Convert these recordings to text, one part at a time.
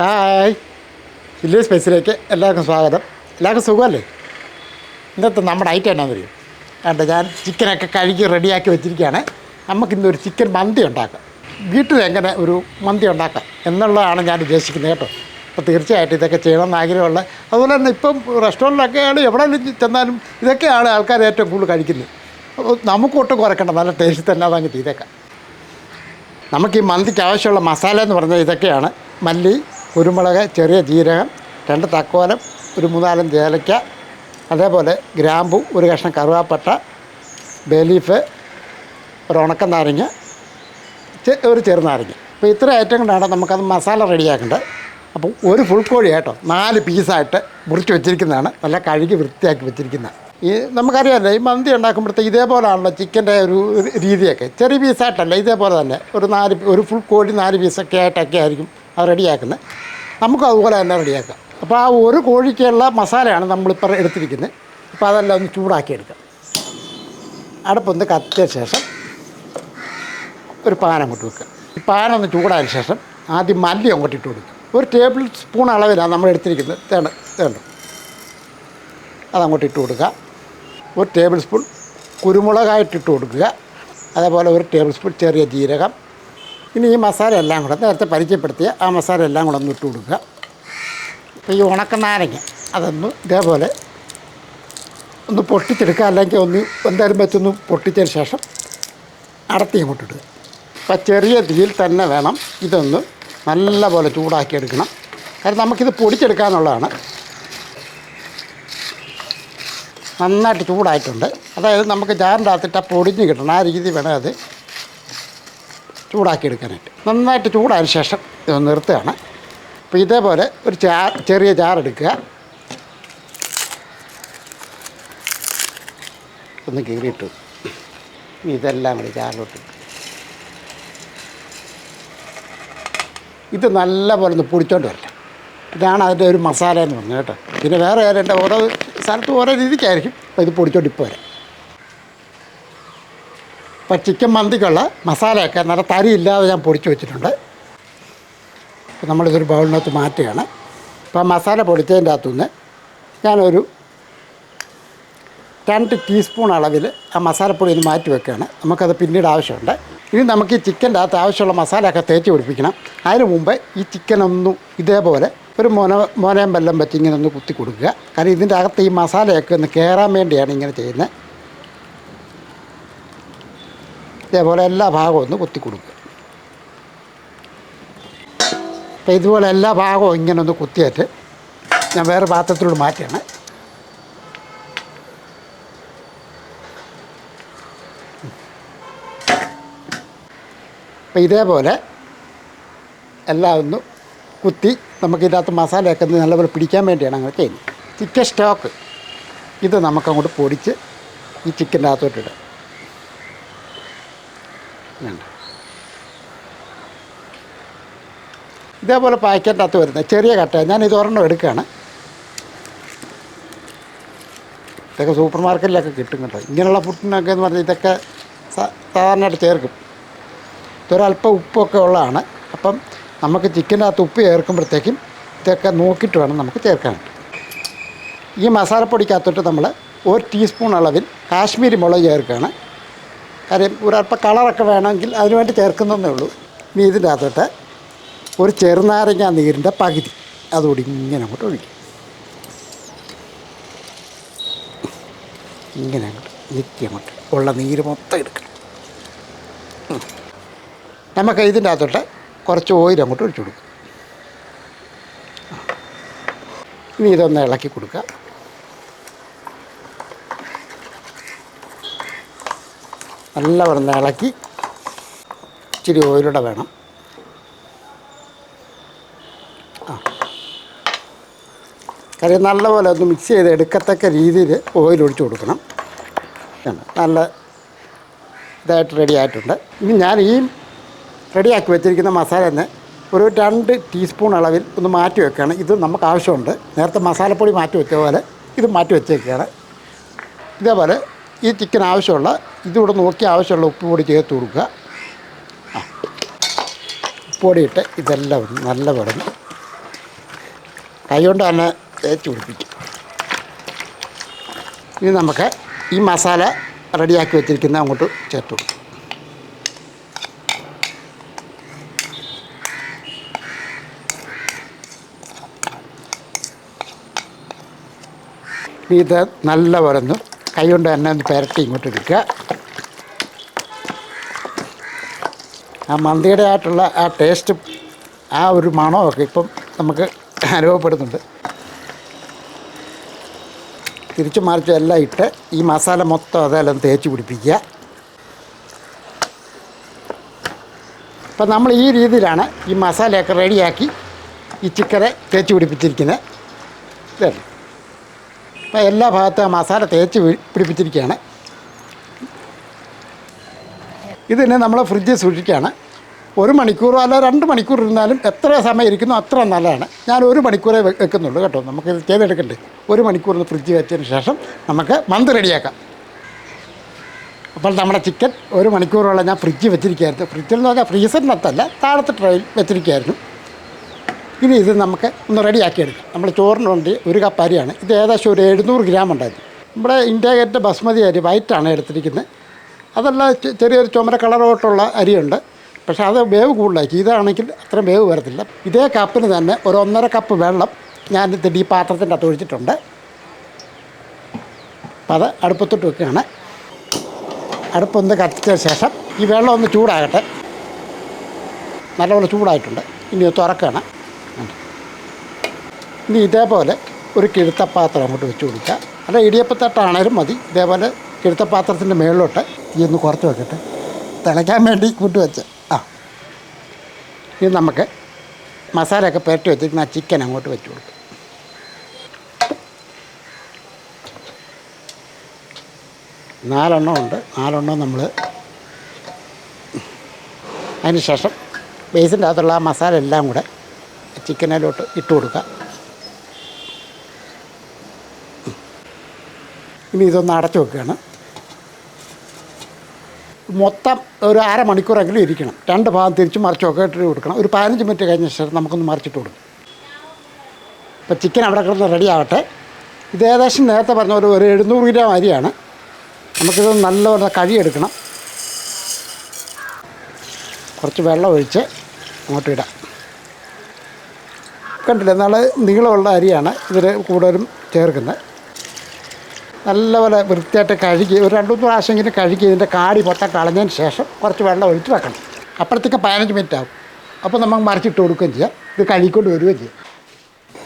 Hi. Chilli സ്പേസിലേക്ക് എല്ലാവർക്കും സ്വാഗതം. എല്ലാവർക്കും സുഖമല്ലേ? ഇന്നത്തെ നമ്മുടെ ഐറ്റം എന്നാന്ന് അറിയും വേണ്ട ഞാൻ ചിക്കനൊക്കെ കഴുകി റെഡിയാക്കി വെച്ചിരിക്കുകയാണ്. നമുക്കിന്നൊരു ചിക്കൻ മന്തി ഉണ്ടാക്കാം. വീട്ടിൽ എങ്ങനെ ഒരു മന്തി ഉണ്ടാക്കാം എന്നുള്ളതാണ് ഞാൻ ഉദ്ദേശിക്കുന്നത് കേട്ടോ. അപ്പോൾ തീർച്ചയായിട്ടും ഇതൊക്കെ ചെയ്യണമെന്ന് ആഗ്രഹമുള്ള അതുപോലെ തന്നെ ഇപ്പം റെസ്റ്റോറന്റിലൊക്കെ ആണ് എവിടെ ചെന്നാലും ഇതൊക്കെയാണ് ആൾക്കാർ ഏറ്റവും കൂടുതൽ കഴിക്കുന്നത്. നമുക്കൊട്ടും കുറയ്ക്കണ്ട നല്ല ടേസ്റ്റ് തന്നെ അതങ്ങ് ചെയ്തേക്കാം. നമുക്ക് ഈ മന്തിക്ക് ആവശ്യമുള്ള മസാല എന്ന് പറഞ്ഞാൽ ഇതൊക്കെയാണ്. മല്ലി കുരുമുളക് ചെറിയ ജീരകം രണ്ട് തക്കോലം ഒരു മൂന്നാലഞ്ച് ഏലയ്ക്ക അതേപോലെ ഗ്രാമ്പു ഒരു കഷ്ണം കറുവാപ്പട്ട ബേലീഫ് ഒരു ഉണക്ക നാരങ്ങ ഒരു ചെറുനാരങ്ങ അപ്പോൾ ഇത്ര ഐറ്റം കൊണ്ടാണ് നമുക്കത് മസാല റെഡിയാക്കേണ്ടത്. അപ്പോൾ ഒരു ഫുൾ കോഴി കേട്ടോ നാല് പീസായിട്ട് മുറിച്ച് വെച്ചിരിക്കുന്നതാണ്. നല്ല കഴുകി വൃത്തിയാക്കി വെച്ചിരിക്കുന്നത് ഈ നമുക്കറിയാമല്ലോ ഈ മന്തി ഉണ്ടാക്കുമ്പോഴത്തേക്ക് ഇതേപോലെയാണല്ലോ ചിക്കന്റെ ഒരു രീതിയൊക്കെ. ചെറിയ പീസായിട്ടല്ല ഇതേപോലെ തന്നെ. ഒരു നാല് ഒരു ഫുൾ കോഴി നാല് പീസൊക്കെ ആയിട്ടൊക്കെ ആയിരിക്കും അത് റെഡിയാക്കുന്നത്. നമുക്ക് അതുപോലെ തന്നെ റെഡിയാക്കാം. അപ്പോൾ ആ ഒരു കോഴിക്കുള്ള മസാലയാണ് നമ്മളിപ്പോൾ എടുത്തിരിക്കുന്നത്. അപ്പോൾ അതെല്ലാം ഒന്ന് ചൂടാക്കി എടുക്കാം അടുപ്പൊന്ന് കത്തിയ ശേഷം ഒരു പാൻ അങ്ങോട്ട് വെക്കുക. ഈ പാൻ ഒന്ന് ചൂടായ ശേഷം ആദ്യം മല്ലി അങ്ങോട്ട് ഇട്ട് കൊടുക്കുക. ഒരു ടേബിൾ സ്പൂൺ അളവിലാണ് നമ്മൾ എടുത്തിരിക്കുന്നത്. തേണ്ട തേണ്ട അതങ്ങോട്ട് ഇട്ട് കൊടുക്കുക. ഒരു ടേബിൾ സ്പൂൺ കുരുമുളകായിട്ട് ഇട്ട് കൊടുക്കുക. അതേപോലെ ഒരു ടേബിൾ സ്പൂൺ ചെറിയ ജീരകം. ഇനി ഈ മസാല എല്ലാം കൂടെ നേരത്തെ പരിചയപ്പെടുത്തിയ ആ മസാല എല്ലാം കൂടെ ഒന്ന് ഇട്ട് കൊടുക്കുക. അപ്പോൾ ഈ ഉണക്ക നാരങ്ങ അതൊന്ന് ഇതേപോലെ ഒന്ന് പൊട്ടിച്ചെടുക്കുക. അല്ലെങ്കിൽ ഒന്ന് എന്തായാലും വെച്ചൊന്ന് പൊട്ടിച്ചതിന് ശേഷം അടത്തി അങ്ങോട്ട് ഇടുക. അപ്പം ചെറിയ തീയിൽ തന്നെ വേണം ഇതൊന്ന് നല്ലപോലെ ചൂടാക്കി എടുക്കണം. കാരണം നമുക്കിത് പൊടിച്ചെടുക്കാനുള്ളതാണ്. നന്നായിട്ട് ചൂടായിട്ടുണ്ട്. അതായത് നമുക്ക് ജാറിന്റെ അകത്തിട്ട് പൊടിഞ്ഞ് കിട്ടണം. ആ രീതി വേണം അത് ചൂടാക്കി എടുക്കാനായിട്ട് നന്നായിട്ട് ചൂടായതിന് ശേഷം ഇത് നിർത്തുകയാണ്. അപ്പോൾ ഇതേപോലെ ഒരു ചാ ചെറിയ ചാറെടുക്കുക ഒന്ന് കീറിയിട്ടു ഇതെല്ലാം കൂടി ചാറിലോട്ട് ഇത് ഇത് നല്ലപോലെ ഒന്ന് പൊടിച്ചോണ്ട് വരട്ടെ. ഇതാണ് അതിന്റെ ഒരു മസാല എന്ന് പറഞ്ഞത് കേട്ടോ. പിന്നെ വേറെ ആരുടെ ഓരോ സ്ഥലത്തും ഓരോ രീതിക്കായിരിക്കും. അപ്പോൾ ഇത് പൊടിച്ചോണ്ട് ഇപ്പോൾ വരാം. അപ്പോൾ ചിക്കൻ മന്തിക്കുള്ള മസാലയൊക്കെ നല്ല തരിയില്ലാതെ ഞാൻ പൊടിച്ച് വെച്ചിട്ടുണ്ട്. അപ്പോൾ നമ്മളിതൊരു ബൗളിനകത്ത് മാറ്റുകയാണ്. അപ്പോൾ ആ മസാല പൊടിച്ചതിന്റെ അകത്തുനിന്ന് ഞാനൊരു രണ്ട് ടീസ്പൂൺ അളവിൽ ആ മസാലപ്പൊടി ഒന്ന് മാറ്റി വെക്കുകയാണ്. നമുക്കത് പിന്നീട് ആവശ്യമുണ്ട്. ഇനി നമുക്ക് ഈ ചിക്കന്റെ അകത്ത് ആവശ്യമുള്ള മസാലയൊക്കെ തേച്ച് പിടിപ്പിക്കണം. അതിന് മുമ്പ് ഈ ചിക്കൻ ഒന്നും ഇതേപോലെ ഒരു മോന മോനേം വെല്ലം വെച്ച് ഇങ്ങനെ ഒന്ന് കുത്തി കൊടുക്കുക. കാരണം ഇതിന്റെ അകത്ത് ഈ മസാലയൊക്കെ ഒന്ന് കയറാൻ വേണ്ടിയാണ് ഇങ്ങനെ ചെയ്യുന്നത്. ഇതേപോലെ എല്ലാ ഭാഗവും ഒന്ന് കുത്തി കൊടുക്കുക. ഇതുപോലെ എല്ലാ ഭാഗവും ഇങ്ങനെ ഒന്ന് കുത്തിയിട്ട് ഞാൻ വേറെ പാത്രത്തിലോട്ട് മാറ്റിയാണ് അപ്പോൾ ഇതേപോലെ എല്ലാം ഒന്ന് കുത്തി നമുക്ക് ഇതിനകത്ത് മസാലയൊക്കെ നല്ലപോലെ പിടിക്കാൻ വേണ്ടിയാണ് അങ്ങനെ ചെയ്യുന്നത്. ചിക്കൻ സ്റ്റോക്ക് ഇത് നമുക്കങ്ങോട്ട് പൊടിച്ച് ഈ ചിക്കന്റെ അകത്തോട്ട് ഇടാം വേണ്ട. ഇതേപോലെ പാക്കറ്റിന്റെ അകത്ത് വരുന്നത് ചെറിയ കട്ട ഞാൻ ഇത് ഒരെണ്ണം എടുക്കുകയാണ്. ഇതൊക്കെ സൂപ്പർ മാർക്കറ്റിലൊക്കെ കിട്ടും കേട്ടോ. ഇങ്ങനെയുള്ള ഫുഡിനൊക്കെ എന്ന് പറഞ്ഞാൽ ഇതൊക്കെ സാധാരണയായിട്ട് ചേർക്കും. ഇതൊരല്പം ഉപ്പൊക്കെ ഉള്ളതാണ്. അപ്പം നമുക്ക് ചിക്കന്റെ അകത്ത് ഉപ്പ് ചേർക്കുമ്പോഴത്തേക്കും ഇതൊക്കെ നോക്കിയിട്ട് വേണം നമുക്ക് ചേർക്കാനായിട്ട് ഈ മസാലപ്പൊടിക്കകത്തോട്ട് നമ്മൾ ഒരു ടീസ്പൂൺ അളവിൽ കാശ്മീരി മുളക് ചേർക്കുകയാണ്. കാര്യം ഒരല്പം കളറൊക്കെ വേണമെങ്കിൽ അതിനുവേണ്ടി ചേർക്കുന്നതേ ഉള്ളൂ. ഇനി ഇതിന്റെ അകത്തോട്ട് ഒരു ചെറുനാരങ്ങ നീരിന്റെ പകുതി. അതുകൂടി ഇങ്ങനെ അങ്ങോട്ട് ഒഴിക്കും. ഇങ്ങനെ അങ്ങോട്ട് ഞെക്കി അങ്ങോട്ട് ഉള്ള നീര് മൊത്തം എടുക്കണം. നമുക്ക് ഇതിന്റെ അകത്തോട്ട് കുറച്ച് ഓയിൽ അങ്ങോട്ട് ഒഴിച്ചു കൊടുക്കും. ഇനി ഇതൊന്ന് ഇളക്കി കൊടുക്കുക നല്ലവണ്ണം ഒന്ന് ഇളക്കി ഇച്ചിരി ഓയിലൂടെ വേണം. ആ. കാര്യം നല്ലപോലെ ഒന്ന് മിക്സ് ചെയ്ത് എടുക്കത്തക്ക രീതിയിൽ ഓയിൽ ഒഴിച്ചു കൊടുക്കണം? നല്ല ഇതായിട്ട് റെഡി ആയിട്ടുണ്ട്. ഇനി ഞാൻ ഈ റെഡിയാക്കി വെച്ചിരിക്കുന്ന മസാല തന്നെ ഒരു രണ്ട് ടീസ്പൂൺ അളവിൽ ഒന്ന് മാറ്റി വെക്കുകയാണ്. ഇത് നമുക്ക് ആവശ്യമുണ്ട്. നേരത്തെ മസാലപ്പൊടി മാറ്റി വെച്ച പോലെ ഇത് മാറ്റി വെച്ചേക്കുകയാണ്. ഇതേപോലെ ഈ ചിക്കൻ ആവശ്യമുള്ള ഇതിവിടെ നോക്കി ആവശ്യമുള്ള ഉപ്പ് പൊടി ചേർത്ത് കൊടുക്കുക. ആ. ഉപ്പ് ഇട്ട് ഇതെല്ലാം നല്ല നല്ലപോലെ കൈകൊണ്ട് തന്നെ തേച്ച് പിടിപ്പിക്കും. ഇനി നമുക്ക് ഈ മസാല റെഡിയാക്കി വെച്ചിരിക്കുന്ന അങ്ങോട്ട് ചേർത്ത് കൊടുക്കും. ഇത് നല്ല വരുന്നു കൈ കൊണ്ട് തന്നെ ഒന്ന് പുരട്ടി ഇങ്ങോട്ട് എടുക്കുക. ആ മന്തിയുടെ ആയിട്ടുള്ള ആ ടേസ്റ്റും ആ ഒരു മണമൊക്കെ ഇപ്പം നമുക്ക് അനുഭവപ്പെടുന്നുണ്ട്. തിരിച്ചു മറിച്ച് എല്ലാം ഇട്ട് ഈ മസാല മൊത്തം അതെല്ലാം തേച്ച് പിടിപ്പിക്കുക. അപ്പം നമ്മൾ ഈ രീതിയിലാണ് ഈ മസാലയൊക്കെ റെഡിയാക്കി ഈ ചിക്കനെ തേച്ച് പിടിപ്പിച്ചിരിക്കുന്നത്. ഇതല്ലേ? അപ്പോൾ എല്ലാ ഭാഗത്തും ആ മസാല തേച്ച് പിടിപ്പിച്ചിരിക്കുകയാണ്. ഇതിനെ നമ്മൾ ഫ്രിഡ്ജിൽ സൂക്ഷിക്കുകയാണ്. ഒരു മണിക്കൂറോ അല്ല രണ്ട് മണിക്കൂർ ഇരുന്നാലും എത്ര സമയം ഇരിക്കുന്നു അത്ര നല്ലതാണ്. ഞാൻ ഒരു മണിക്കൂറേ വെക്കുന്നുള്ളൂ കേട്ടോ. നമുക്ക് ഇത് ചെയ്തെടുക്കണ്ടേ? ഒരു മണിക്കൂർ ഫ്രിഡ്ജിൽ വെച്ചതിന് ശേഷം നമുക്ക് മന്ത് റെഡിയാക്കാം. അപ്പോൾ നമ്മുടെ ചിക്കൻ ഒരു മണിക്കൂറോളം ഞാൻ ഫ്രിഡ്ജ് വെച്ചിരിക്കുകയായിരുന്നു. ഫ്രിഡ്ജിൽ എന്ന് പറഞ്ഞാൽ ഫ്രീസറിനകത്തല്ല താഴത്തെ ട്രയിൽ വെച്ചിരിക്കുകയായിരുന്നു. ഇനി ഇത് നമുക്ക് ഒന്ന് റെഡിയാക്കി എടുക്കാം നമ്മൾ ചോറിന് വേണ്ടി ഒരു കപ്പ് അരിയാണ്. ഇത് ഏകദേശം ഒരു എഴുന്നൂറ് ഗ്രാം ഉണ്ടായിരുന്നു. നമ്മുടെ ഇന്ത്യ ഗേറ്റ് ബസ്മതി അരി വൈറ്റാണ് എടുത്തിരിക്കുന്നത്. അതല്ല ചെറിയൊരു ചുമര കളറോട്ടുള്ള അരിയുണ്ട്. പക്ഷേ അത് വേവ് കൂടുതലായിരിക്കും. ഇതാണെങ്കിൽ അത്ര വേവ് വരത്തില്ല. ഇതേ കപ്പിന് തന്നെ ഒരു ഒന്നര കപ്പ് വെള്ളം ഞാൻ ഈ പാത്രത്തിന്റെ അകത്ത് ഒഴിച്ചിട്ടുണ്ട്. അപ്പം അത് അടുപ്പത്തോട്ട് വെക്കുകയാണ്. അടുപ്പൊന്ന് കത്തിച്ച ശേഷം ഈ വെള്ളം ഒന്ന് ചൂടാകട്ടെ. നല്ലപോലെ ചൂടായിട്ടുണ്ട്. ഇനി തുറക്കുകയാണ്. ഇനി ഇതേപോലെ ഒരു കിഴുത്തപ്പാത്രം അങ്ങോട്ട് വെച്ച് കൊടുക്കുക. അല്ല ഇടിയപ്പത്തട്ടാണേലും മതി. ഇതേപോലെ കിഴുത്തപ്പാത്രത്തിന്റെ മേളിലോട്ട് ഈ ഒന്ന് കുറച്ച് വെക്കട്ടെ. തിളയ്ക്കാൻ വേണ്ടി കൂട്ടി വെച്ച്. ആ. ഇനി നമുക്ക് മസാലയൊക്കെ പുരട്ടി വെച്ചിരിക്കുന്ന ആ ചിക്കൻ അങ്ങോട്ട് വെച്ച് കൊടുക്കും. നാലെണ്ണം ഉണ്ട്. നാലെണ്ണം നമ്മൾ അതിന് ശേഷം ബേസിന്റെ അകത്തുള്ള ആ മസാല എല്ലാം കൂടെ ചിക്കനിലോട്ട് ഇട്ട് കൊടുക്കുക ഇനി ഇതൊന്ന് അടച്ചു വെക്കുകയാണ്. മൊത്തം ഒരു അരമണിക്കൂറെങ്കിലും ഇരിക്കണം. രണ്ട് ഭാഗം തിരിച്ച് മറിച്ചൊക്കെ ഇട്ട് കൊടുക്കണം. ഒരു പതിനഞ്ച് മിനിറ്റ് കഴിഞ്ഞ ശേഷം നമുക്കൊന്ന് മറിച്ചിട്ട് കൊടുക്കും. ഇപ്പോൾ ചിക്കൻ അവിടെ കിടന്ന് റെഡി ആവട്ടെ. ഇത് ഏകദേശം നേരത്തെ പറഞ്ഞ പോലെ ഒരു എഴുന്നൂറ് ഗ്രാം അരിയാണ്. നമുക്കിത് നല്ലപോലെ കഴിയെടുക്കണം കുറച്ച് വെള്ളം ഒഴിച്ച് അങ്ങോട്ട് ഇടാം. കണ്ടില്ല നല്ല നീളമുള്ള അരിയാണ് ഇതിൽ കൂടുതലും ചേർക്കുന്നത്. നല്ലപോലെ വൃത്തിയായിട്ട് കഴുകി ഒരു രണ്ടു മൂന്ന് പ്രാവശ്യമെങ്കിലും കഴുകി ഇതിന്റെ കാടി മൊത്തം കളഞ്ഞതിന് ശേഷം കുറച്ച് വെള്ളം ഒഴിച്ച് വെക്കണം. അപ്പോഴത്തേക്ക് പതിനഞ്ച് മിനിറ്റ് ആകും അപ്പോൾ നമുക്ക് മറിച്ചിട്ട് കൊടുക്കുകയും ചെയ്യാം. ഇത് കഴുകിക്കൊണ്ട് വരികയും ചെയ്യാം.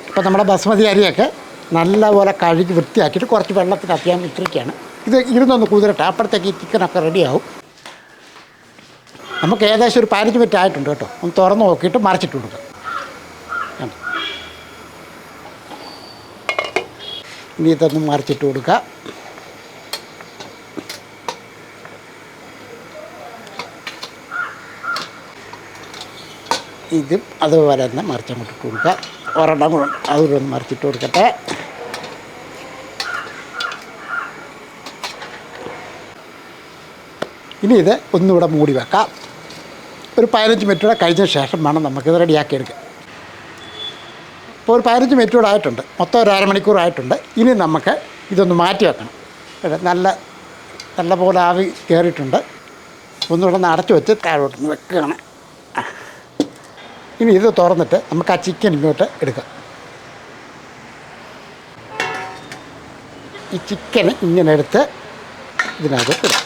അപ്പോൾ നമ്മുടെ ബസ്മതി അരിയൊക്കെ നല്ലപോലെ കഴുകി വൃത്തിയാക്കിയിട്ട് കുറച്ച് വെള്ളത്തിൽ അത്യാൻ ഇട്ടിരിക്കുകയാണ്. ഇത് ഇരുന്നൊന്ന് കുതിരട്ടെ. അപ്പോഴത്തേക്ക് ഈ ചിക്കനൊക്കെ റെഡിയാവും നമുക്ക് ഏകദേശം ഒരു പതിനഞ്ച് മിനിറ്റ് ആയിട്ടുണ്ട് കേട്ടോ. ഒന്ന് തുറന്ന് നോക്കിയിട്ട് മറിച്ചിട്ട് കൊടുക്കാം. ഇനി ഇതൊന്ന് മറിച്ചിട്ട് കൊടുക്കുക. ഇതും അതുപോലെ തന്നെ മറിച്ചങ്ങോട്ട് ഇട്ട് കൊടുക്കുക. ഒരെണ്ണം കൂടെ അതുകൂടെ ഒന്ന് മറിച്ചിട്ട് കൊടുക്കട്ടെ. ഇനി ഇത് ഒന്നുകൂടെ മൂടി വെക്കാം. ഒരു പതിനഞ്ച് മിനിറ്റ് കൂടെ കഴിഞ്ഞ ശേഷം വേണം നമുക്കിത് റെഡിയാക്കി ഇപ്പോൾ ഒരു പതിനഞ്ച് മിനിറ്റ് കൂടെ ആയിട്ടുണ്ട്. മൊത്തം ഒരു അരമണിക്കൂർ ആയിട്ടുണ്ട്. ഇനി നമുക്ക് ഇതൊന്ന് മാറ്റി വെക്കണം. നല്ല നല്ല പോലെ ആവി കയറിയിട്ടുണ്ട്. ഒന്നുകൂടെ ഒന്ന് അടച്ചു വെച്ച് താഴോട്ടൊന്ന് വെക്കുകയാണ്. ഇനി ഇത് തുറന്നിട്ട് നമുക്ക് ആ ചിക്കൻ ഇങ്ങോട്ട് എടുക്കാം. ഈ ചിക്കൻ ഇങ്ങനെ എടുത്ത് ഇതിനകത്ത് ഇടാം.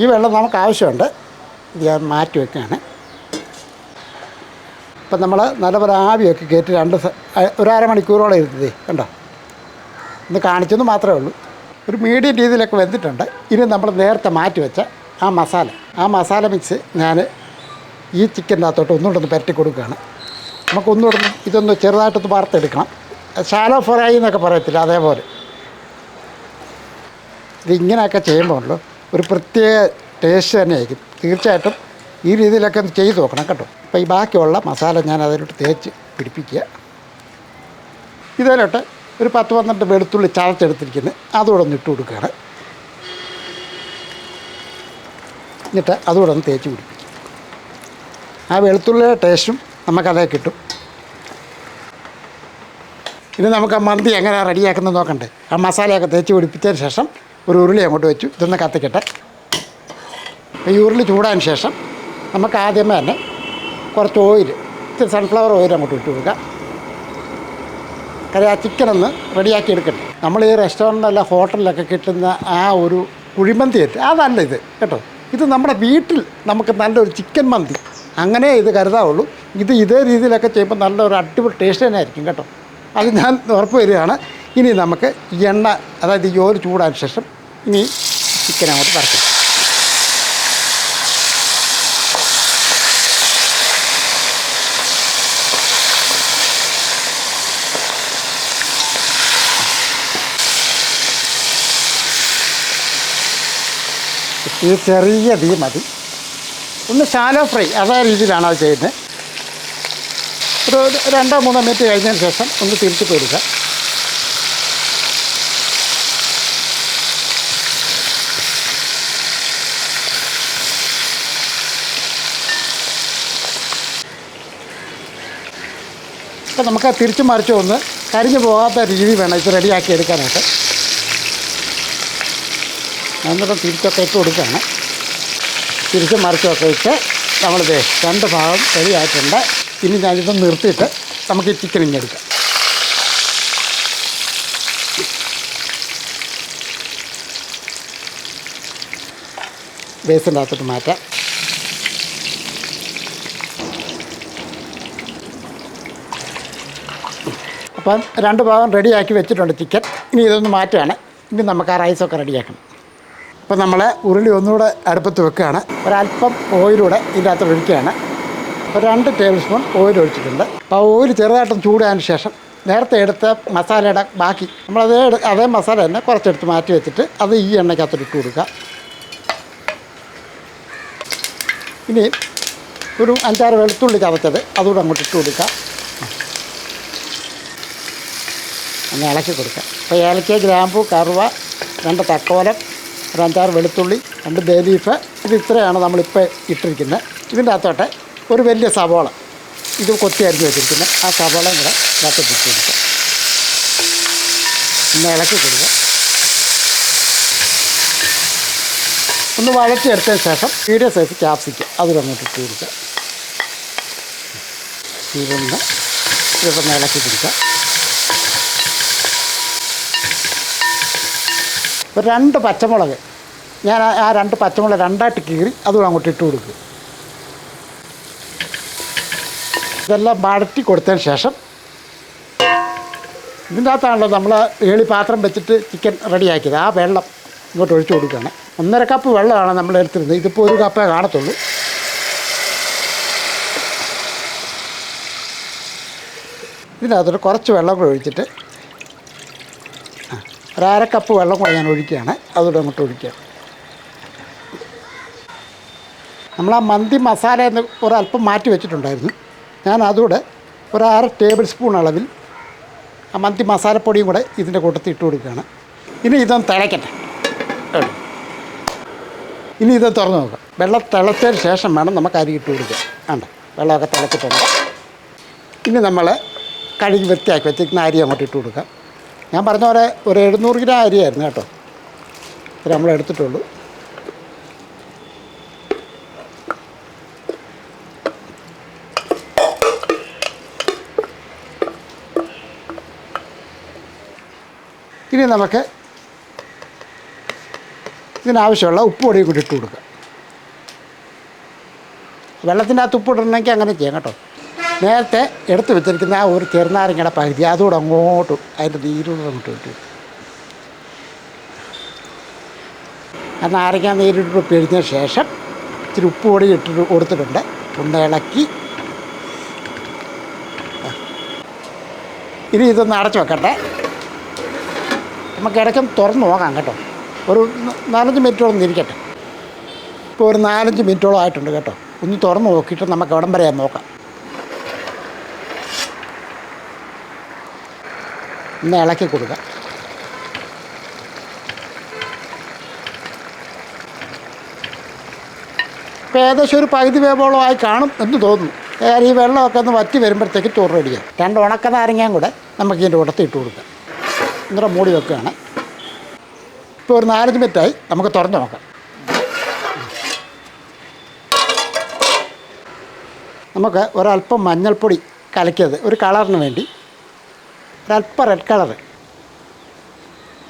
ഈ വെള്ളം നമുക്ക് ആവശ്യമുണ്ട്. ഇത് ഞാൻ മാറ്റി വെക്കുകയാണ്. ഇപ്പം നമ്മൾ നല്ലപോലെ ആവിയൊക്കെ കയറ്റി രണ്ട് ഒരു അരമണിക്കൂറോളം ഇരുന്നത് കണ്ടോ? ഇന്ന് കാണിച്ചെന്ന് മാത്രമേ ഉള്ളൂ. ഒരു മീഡിയം രീതിയിലൊക്കെ വെന്തിട്ടുണ്ട്. ഇനി നമ്മൾ നേരത്തെ മാറ്റി വെച്ച ആ മസാല ആ മസാല മിക്സ് ഞാൻ ഈ ചിക്കന്റെ അകത്തോട്ട് ഒന്നുകൂടെ ഒന്ന് പുരട്ടി കൊടുക്കുകയാണ്. നമുക്ക് ഒന്നുകൂടെ ഒന്ന് ഇതൊന്ന് ചെറുതായിട്ടൊന്ന് വാർത്തെടുക്കണം ശാലോ ഫ്രൈ എന്നൊക്കെ പറയത്തില്ല അതേപോലെ. ഇതിങ്ങനെയൊക്കെ ചെയ്യുമ്പോഴല്ലോ ഒരു പ്രത്യേക ടേസ്റ്റ് തന്നെയായിരിക്കും. തീർച്ചയായിട്ടും ഈ രീതിയിലൊക്കെ ഒന്ന് ചെയ്ത് നോക്കണം കേട്ടോ. അപ്പോൾ ഈ ബാക്കിയുള്ള മസാല ഞാൻ അതിലോട്ട് തേച്ച് പിടിപ്പിക്കുക. ഇതിലോട്ട് ഒരു പത്ത് പന്ത്രണ്ട് വെളുത്തുള്ളി ചതച്ചെടുത്തിരിക്കുന്നത് അതുകൂടെ ഒന്ന് ഇട്ട് കൊടുക്കുകയാണ്. എന്നിട്ട് അതുകൂടെ ഒന്ന് തേച്ച് പിടിപ്പിക്കും ആ വെളുത്തുള്ളിയുടെ ടേസ്റ്റും നമുക്കതേ കിട്ടും. ഇനി നമുക്ക് ആ മന്തി എങ്ങനെ റെഡിയാക്കുന്നത് നോക്കണ്ടേ. ആ മസാലയൊക്കെ തേച്ച് പിടിപ്പിച്ചതിന് ശേഷം ഒരു ഉരുളി അങ്ങോട്ട് വെച്ചു. ഇതൊന്ന് കത്തിക്കട്ടെ. ഈ ഉരുളി ചൂടാൻ ശേഷം നമുക്ക് ആദ്യമേ തന്നെ കുറച്ച് ഓയിൽ ഇത്തിരി സൺഫ്ലവർ ഓയിൽ അങ്ങോട്ട് ഇട്ട് കൊടുക്കുക കാര്യം ആ ചിക്കൻ ഒന്ന് റെഡിയാക്കി എടുക്കട്ടെ. നമ്മൾ ഈ റെസ്റ്റോറന്റിലല്ല ഹോട്ടലിലൊക്കെ കിട്ടുന്ന ആ ഒരു കുഴിമന്തി ആയിട്ട് അതല്ല ഇത് കേട്ടോ. ഇത് നമ്മുടെ വീട്ടിൽ നമുക്ക് നല്ലൊരു ചിക്കൻ മന്തി. അങ്ങനെ ഇത് കരുതാവുള്ളൂ. ഇത് ഇതേ രീതിയിലൊക്കെ ചെയ്യുമ്പോൾ നല്ലൊരു അടിപൊളി ടേസ്റ്റ് തന്നെ ആയിരിക്കും കേട്ടോ. അത് ഞാൻ ഉറപ്പ് വരികയാണ്. ഇനി നമുക്ക് എണ്ണ അതായത് ഈ ഓയിൽ ചൂടാൻ ശേഷം ഇനി ചിക്കൻ അങ്ങോട്ട് വറക്കാം. ഈ ചെറിയ തീ മതി. ഒന്ന് ഷാലോ ഫ്രൈ അതേ രീതിയിലാണ് അത് ചെയ്യുന്നത്. ഒരു രണ്ടോ മൂന്നോ മിനിറ്റ് കഴിഞ്ഞതിന് ശേഷം ഒന്ന് തിരിച്ച് കൊടുക്കുക അപ്പോൾ നമുക്ക് തിരിച്ചു മറിച്ച് ഒന്ന് കരിഞ്ഞു പോകാത്ത രീതി വേണം ഇത് റെഡിയാക്കി എടുക്കാനായിട്ട്. എന്നിട്ട് തിരിച്ചൊക്കെ ഇട്ട് കൊടുക്കുകയാണ്. തിരിച്ച് മറിച്ചൊക്കെ ഇട്ട് നമ്മളിത് രണ്ട് ഭാഗം റെഡിയായിട്ടുണ്ട്. ഇനി ഞാനിത് നിർത്തിയിട്ട് നമുക്ക് ചിക്കൻ ഇങ്ങനെ എടുക്കാം. ബേസിന്റെ അകത്തോട്ട് മാറ്റാം. അപ്പം രണ്ട് ഭാഗം റെഡിയാക്കി വെച്ചിട്ടുണ്ട് ചിക്കൻ ഇനി ഇതൊന്ന് മാറ്റുകയാണ്. ഇനി നമുക്ക് ആ റൈസൊക്കെ റെഡിയാക്കണം. അപ്പോൾ നമ്മൾ ഉരുളി ഒന്നുകൂടെ അടുപ്പത്ത് വെക്കുകയാണ്. ഒരല്പം ഓയിലൂടെ ഇതിന്റെ അകത്ത് ഒഴിക്കുകയാണ്. ഒരു രണ്ട് ടേബിൾ സ്പൂൺ ഓയിൽ ഒഴിച്ചിട്ടുണ്ട്. അപ്പോൾ ഓയിൽ ചെറുതായിട്ടൊന്ന് ചൂടായതിന് ശേഷം നേരത്തെ എടുത്ത മസാലയുടെ ബാക്കി നമ്മൾ അതേ അതേ മസാല തന്നെ കുറച്ചെടുത്ത് മാറ്റി വെച്ചിട്ട് അത് ഈ എണ്ണയ്ക്കകത്ത് ഇട്ട് കൊടുക്കുക. ഇനി ഒരു അഞ്ചാറ് വെളുത്തുള്ളി ചതച്ചത് അതുകൂടെ അങ്ങോട്ട് ഇട്ട് കൊടുക്കുക. ഒന്ന് ഇളക്കി കൊടുക്കുക. അപ്പോൾ ഏലക്ക ഗ്രാമ്പു കറുവ രണ്ട് തക്കോലം ഒരു അഞ്ചാറ് വെളുത്തുള്ളി രണ്ട് ബേ ലീഫ് ഇത് ഇത്രയാണ് നമ്മളിപ്പോൾ ഇട്ടിരിക്കുന്നത്. ഇതിന്റെ അകത്തോട്ടെ ഒരു വലിയ സവോള. ഇത് കൊത്തി അരിഞ്ഞ് വെച്ചിരിക്കുന്നത് ആ സവോളയും കൂടെ ഇതിനകത്ത് ഇട്ട് കൊടുക്കുക ഒന്ന് ഇളക്കി കൊടുക്കുക. ഒന്ന് വഴറ്റിയെടുത്തതിന് ശേഷം മീഡിയം സൈസ് ക്യാപ്സിക്ക അതിലങ്ങോട്ട് ഇട്ട് കൊടുക്കുക. ഇതൊന്ന് ഇതൊന്ന് ഇളക്കി കൊടുക്കുക. ഒരു രണ്ട് പച്ചമുളക്. ഞാൻ ആ- രണ്ട് പച്ചമുളക് രണ്ടായിട്ട് കീറി അതും അങ്ങോട്ട് ഇട്ട് കൊടുക്കുക ഇതെല്ലാം വഴറ്റി കൊടുത്തതിന് ശേഷം ഇതിന്റെ അകത്താണല്ലോ നമ്മൾ ഏളി പാത്രം വെച്ചിട്ട് ചിക്കൻ റെഡിയാക്കിയത് ആ വെള്ളം ഇങ്ങോട്ട് ഒഴിച്ചു കൊടുക്കുകയാണ്. ഒന്നര കപ്പ് വെള്ളമാണ് നമ്മൾ എടുത്തിരുന്നത്. ഇതിപ്പോൾ ഒരു കപ്പേ കാണത്തുള്ളൂ. ഇതിനകത്തോട്ട് കുറച്ച് വെള്ളം കൂടെ ഒഴിച്ചിട്ട് ഒരു അര കപ്പ് വെള്ളം കൂടെ ഞാൻ ഒഴിക്കുകയാണ്. അതുകൂടെ അങ്ങോട്ട് ഒഴിക്കുക നമ്മൾ ആ മന്തി മസാല എന്ന് ഒരല്പം മാറ്റി വെച്ചിട്ടുണ്ടായിരുന്നു. ഞാൻ അതുകൂടെ ഒരു അര ടേബിൾ സ്പൂൺ അളവിൽ ആ മന്തി മസാലപ്പൊടിയും കൂടെ ഇതിന്റെ കൂട്ടത്തിൽ ഇട്ട് കൊടുക്കുകയാണ്. ഇനി ഇതൊന്ന് തിളയ്ക്കട്ടെ. കേട്ടോ. ഇനി ഇത് തുറന്ന് നോക്കാം. വെള്ളം തിളച്ചതിന് ശേഷം വേണം നമുക്ക് അരി ഇട്ട് കൊടുക്കുക വേണ്ട വെള്ളമൊക്കെ തിളച്ചിട്ടുണ്ട്. ഇനി നമ്മൾ കഴുകി വൃത്തിയാക്കി വെച്ചിരിക്കുന്ന അരി അങ്ങോട്ട് ഇട്ട് കൊടുക്കാം. ഞാൻ പറഞ്ഞ പോലെ ഒരു എഴുന്നൂറ് ഗ്രാം അരിയായിരുന്നു കേട്ടോ. ഇത് നമ്മൾ എടുത്തിട്ടുള്ളൂ. ഇനി നമുക്ക് ഇതിനാവശ്യമുള്ള ഉപ്പ് പൊടിയും കൂടി ഇട്ട് കൊടുക്കുക വെള്ളത്തിന്റെ അകത്ത് ഉപ്പ് ഇടണമെങ്കിൽ അങ്ങനെ ചെയ്യാം കേട്ടോ. നേരത്തെ എടുത്തു വെച്ചിരിക്കുന്ന ആ ഒരു ചെറുനാരങ്ങയുടെ പകുതി അതുകൂടെ അങ്ങോട്ട് അതിന്റെ നീരൂടെ അങ്ങോട്ട് വിട്ടു ആ നാരങ്ങ നീരിട്ട് പിഴിഞ്ഞ ശേഷം ഇച്ചിരി ഉപ്പ് പൊടി ഇട്ട് കൊടുത്തിട്ടുണ്ട്. ഒന്ന് ഇളക്കി. ഇനി ഇതൊന്ന് അടച്ചു വെക്കട്ടെ. നമുക്ക് ഇടയ്ക്കും തുറന്ന് നോക്കാം കേട്ടോ. ഒരു നാലഞ്ച് മിനിറ്റോളം ഇരിക്കട്ടെ. ഇപ്പോൾ ഒരു നാലഞ്ച് മിനിറ്റോളം ആയിട്ടുണ്ട് കേട്ടോ. ഒന്ന് തുറന്ന് നോക്കിയിട്ട് നമുക്ക് എവിടം വരെ നോക്കാം. ഒന്ന് ഇളക്കി കൊടുക്കുക ഇപ്പോൾ ഏകദേശം ഒരു പകുതി വേവോളം ആയി കാണും എന്ന് തോന്നുന്നു. ഏതായാലും ഈ വെള്ളമൊക്കെ ഒന്ന് വറ്റി വരുമ്പോഴത്തേക്ക് ചോറ് റെഡിയാവും രണ്ട് ഉണക്ക നാരങ്ങയും കൂടെ നമുക്ക് ഇതിന്റെ കൂടത്ത് ഇട്ട് കൊടുക്കാം. എന്നിട്ട് മൂടി വെക്കുകയാണ്. ഇപ്പോൾ ഒരു നാലഞ്ച് മിനിറ്റായി നമുക്ക് തുറന്ന് നോക്കാം. നമുക്ക് ഒരല്പം മഞ്ഞൾപ്പൊടി കലക്കിയത് ഒരു കളറിന് വേണ്ടി ഒരല്പം റെഡ് കളർ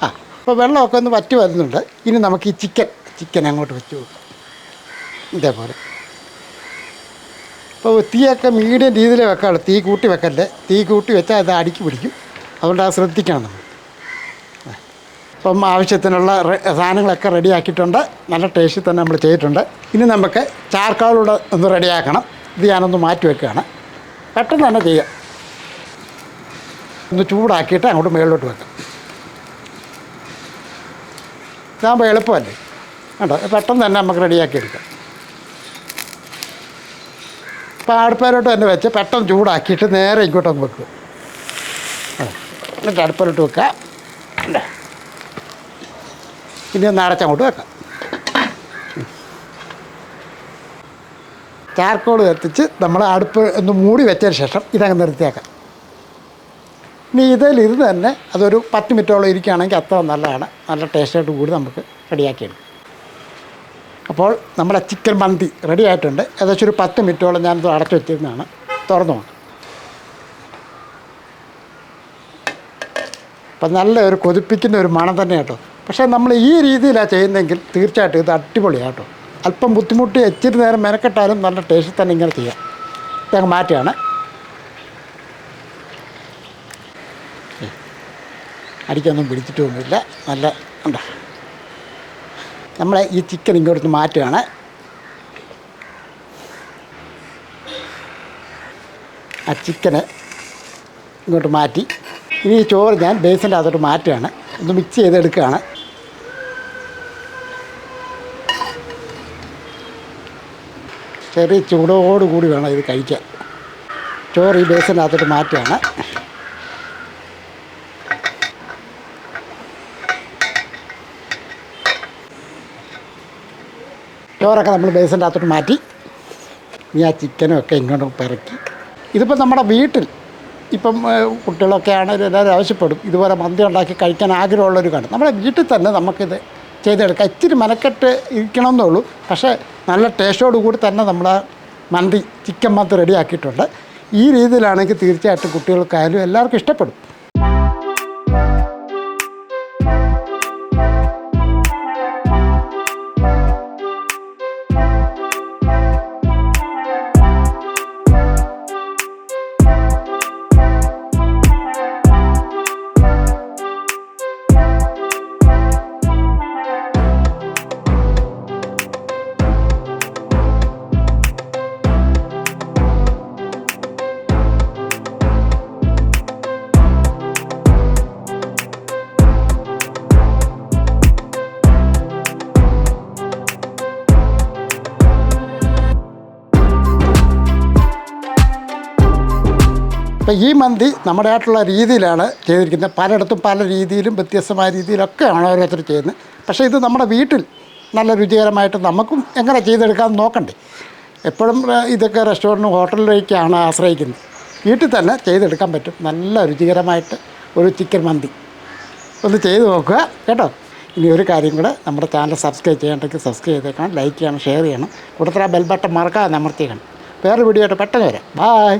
ആ അപ്പോൾ വെള്ളമൊക്കെ ഒന്ന് വറ്റി വരുന്നുണ്ട്. ഇനി നമുക്ക് ഈ ചിക്കൻ ചിക്കൻ അങ്ങോട്ട് വെച്ച് കൊടുക്കാം. ഇതേപോലെ. അപ്പോൾ തീയൊക്കെ മീഡിയം രീതിയിൽ വെക്കാറുള്ളൂ തീ കൂട്ടി വെക്കല്ലേ? തീ കൂട്ടി വെച്ചാൽ അത് അടുക്കി പിടിക്കും. അതുകൊണ്ട് അത് ശ്രദ്ധിക്കണം നമ്മൾ. അപ്പം ആവശ്യത്തിനുള്ള സാധനങ്ങളൊക്കെ റെഡിയാക്കിയിട്ടുണ്ട്. നല്ല ടേസ്റ്റിൽ തന്നെ നമ്മൾ ചെയ്തിട്ടുണ്ട്. ഇനി നമുക്ക് ചാർക്കാളൂടെ ഒന്ന് റെഡിയാക്കണം. ഇത് ഞാനൊന്ന് മാറ്റി വെക്കുകയാണ്. പെട്ടെന്ന് തന്നെ ചെയ്യാം. ഒന്ന് ചൂടാക്കിയിട്ട് അങ്ങോട്ട് മുകളിലോട്ട് വെക്കാം. ഇതാകുമ്പോൾ എളുപ്പമല്ലേ? കണ്ടോ? പെട്ടെന്ന് തന്നെ നമുക്ക് റെഡിയാക്കി എടുക്കാം. അപ്പോൾ അടുപ്പയിലോട്ട് തന്നെ വെച്ച് പെട്ടെന്ന് ചൂടാക്കിയിട്ട് നേരെ ഇങ്ങോട്ടൊന്ന് വെക്കും. എന്നിട്ട് അടുപ്പിലോട്ട് വെക്കാം? ഇനി ഒന്ന് അടച്ചങ്ങോട്ട് വെക്കാം. ചാർക്കോൾ കത്തിച്ച് നമ്മൾ അടുപ്പ് ഒന്ന് മൂടി വെച്ചതിന് ശേഷം ഇതങ്ങ് നിർത്തിയേക്കാം. ഇനി ഇതിലിരുന്ന് തന്നെ അതൊരു പത്ത് മിനിറ്റോളം ഇരിക്കുകയാണെങ്കിൽ അത്ര നല്ലതാണ്. നല്ല ടേസ്റ്റായിട്ട് കൂടി നമുക്ക് റെഡിയാക്കിയെടുക്കും. അപ്പോൾ നമ്മുടെ ചിക്കൻ മന്തി റെഡി ആയിട്ടുണ്ട്. ഏകദേശം ഒരു പത്ത് മിനിറ്റോളം ഞാനിത് അടച്ചു വെച്ചിരുന്നതാണ്. തുറന്നു പോകണം അപ്പം നല്ല ഒരു കൊതിപ്പിക്കുന്ന ഒരു മണം തന്നെ കേട്ടോ. പക്ഷേ നമ്മൾ ഈ രീതിയിലാണ് ചെയ്യുന്നതെങ്കിൽ തീർച്ചയായിട്ടും ഇത് അടിപൊളിയാണ് കേട്ടോ. അല്പം ബുദ്ധിമുട്ടി ഇച്ചിരി നേരം മെനക്കെട്ടാലും നല്ല ടേസ്റ്റ് തന്നെ ഇങ്ങനെ ചെയ്യാം. ഇതങ്ങ് മാറ്റുകയാണ് അടിക്കൊന്നും പിടിച്ചിട്ടൊന്നുമില്ല നല്ല ഉണ്ടോ. നമ്മൾ ഈ ചിക്കൻ ഇങ്ങോട്ട് മാറ്റുകയാണ്. ആ ചിക്കന് ഇങ്ങോട്ട് മാറ്റി. ഇനി ഈ ചോറ് ഞാൻ ബേസിന്റെ അകത്തോട്ട് മാറ്റുകയാണ്. ഒന്ന് മിക്സ് ചെയ്തെടുക്കുകയാണ്. ചെറിയ ചൂടോടുകൂടി വേണം ഇത് കഴിക്കാൻ. ചോറ് ഈ ബേസിന്റെ അകത്തോട്ട് മാറ്റുകയാണ്. ചോറൊക്കെ നമ്മൾ ബേസിന്റെ അകത്തോട്ട് മാറ്റി. ഇനി ആ ചിക്കനും ഒക്കെ ഇങ്ങോട്ട് പിറക്കി. ഇതിപ്പോൾ നമ്മുടെ വീട്ടിൽ ഇപ്പം കുട്ടികളൊക്കെ ആണെങ്കിലും എല്ലാവരും ആവശ്യപ്പെടും. ഇതുപോലെ മന്തി ഉണ്ടാക്കി കഴിക്കാൻ ആഗ്രഹമുള്ളവർ കാണും. നമ്മുടെ വീട്ടിൽ തന്നെ നമുക്കിത് ചെയ്തെടുക്കാം. ഇച്ചിരി മെനക്കെട്ട് ഇരിക്കണമെന്നേ ഉള്ളൂ. പക്ഷേ നല്ല ടേസ്റ്റോട് കൂടി തന്നെ നമ്മൾ മന്തി ചിക്കൻ മന്തി റെഡിയാക്കിയിട്ടുണ്ട് ഈ രീതിയിലാണെങ്കിൽ തീർച്ചയായിട്ടും കുട്ടികൾക്കായാലും എല്ലാവർക്കും ഇഷ്ടപ്പെടും. അപ്പോൾ ഈ മന്തി നമ്മുടെ ആയിട്ടുള്ള രീതിയിലാണ് ചെയ്തിരിക്കുന്നത്. പലയിടത്തും പല രീതിയിലും വ്യത്യസ്തമായ രീതിയിലൊക്കെയാണ് ഓരോരുത്തർ ചെയ്യുന്നത്. പക്ഷേ ഇത് നമ്മുടെ വീട്ടിൽ നല്ല രുചികരമായിട്ട് നമുക്കും എങ്ങനെ ചെയ്തെടുക്കാമെന്ന് നോക്കണ്ടേ. എപ്പോഴും ഇതൊക്കെ റെസ്റ്റോറന്റും ഹോട്ടലിലേക്കാണ് ആശ്രയിക്കുന്നത്. വീട്ടിൽ തന്നെ ചെയ്തെടുക്കാൻ പറ്റും. നല്ല രുചികരമായിട്ട് ഒരു ചിക്കൻ മന്തി. ഒന്ന് ചെയ്ത് നോക്കുക കേട്ടോ. ഇനി ഒരു കാര്യം കൂടെ നമ്മുടെ ചാനൽ സബ്സ്ക്രൈബ് ചെയ്യേണ്ടെങ്കിൽ സബ്സ്ക്രൈബ് ചെയ്തേക്കണം ലൈക്ക് ചെയ്യണം ഷെയർ ചെയ്യണം. കൂടുതൽ ആ ബെൽബട്ടൺ മറക്കാതെ അമർത്തിയേക്കണം. വേറെ വീഡിയോ ആയിട്ട് പെട്ടെന്ന് വരാം. ബായ്.